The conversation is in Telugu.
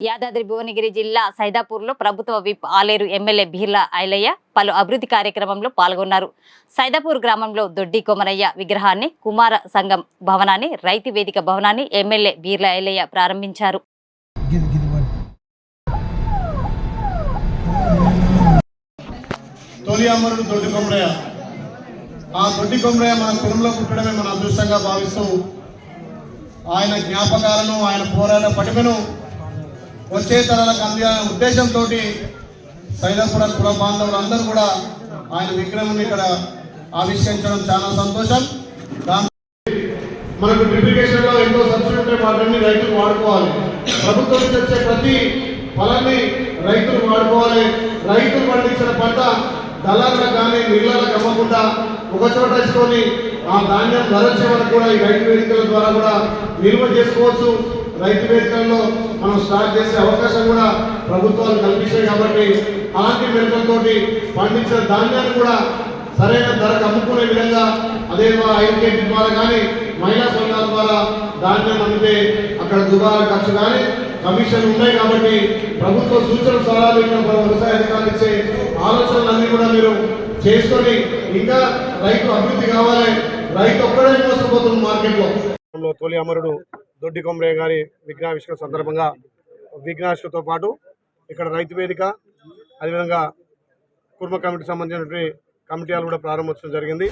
యాదాద్రి భువనగిరి జిల్లా సైదాపూర్లో ప్రభుత్వ విప్ ఆలేరు ఎమ్మెల్యే బీర్లా ఐలయ్య పలు అభివృద్ధి కార్యక్రమంలో పాల్గొన్నారు. సైదాపూర్ గ్రామంలో దొడ్డి కొమరయ్య విగ్రహాన్ని కుమార సంఘం భవనాన్ని రైతు వేదిక భవనాన్ని ఎమ్మెల్యే బీర్లా ఐలయ్య ప్రారంభించారు. ఆ దొడ్డి కొమరయ్య మన పుట్టడమే మన అదృష్టంగా భావిస్తూ ఆయన జ్ఞాపకాలను ఆయన పోరాట పటిమను వచ్చే తరాలకు అందించాలనే ఉద్దేశంతో సైలాపుర కుల బాంధవులందరూ కూడా ఆయన విగ్రహం ఇక్కడ ఆవిష్కరించడం చాలా సంతోషం. దాంతో మనకు డ్రిప్లికేషన్లో ఎంతో సబ్సిడీ ఉంటే వాటిని రైతులు వాడుకోవాలి. ప్రభుత్వం నుంచి వచ్చే ప్రతి ఫలాన్ని రైతులు వాడుకోవాలి. రైతులు పండించిన పంట దళాలకు కానీ నీళ్ళకు అమ్మకుండా ఒక చోట వేసుకొని ఆ ధాన్యం ధర వరకు కూడా ఈ రైతు వేదికల ద్వారా కూడా నిల్వ చేసుకోవచ్చు. రైతు వేదికల్లో మనం స్టార్ట్ చేసే అవకాశం కూడా ప్రభుత్వాలు కల్పించాయి కాబట్టి అలాంటి మెరుగులతోటి పండించిన ధాన్యాన్ని కూడా సరైన ధరకు అమ్ముకునే విధంగా అదే మా ఐకేపీ ద్వారా కానీ మహిళా సంఘాల ద్వారా ధాన్యం అందితే అక్కడ దుబారా ఖర్చు కానీ కమిషన్ ఉన్నాయి కాబట్టి ప్రభుత్వ సూచన సలహాలు ఇచ్చిన వ్యవసాయ అధికారులు ఇచ్చే ఆలోచనలన్నీ కూడా మీరు చేసుకొని ఇంకా రైతు అభివృద్ధి కావాలి. రైతు ఒక్కడే మోసపోతుంది మార్కెట్లో. తొలి అమరుడు దొడ్డి కొమరయ్య గారి విఘ్నావిష్కరణ సందర్భంగా విఘ్నావిష్కతో పాటు ఇక్కడ రైతు వేదిక అదేవిధంగా కుర్మ కమిటీకి సంబంధించినటువంటి కమిటీలు కూడా ప్రారంభించడం జరిగింది.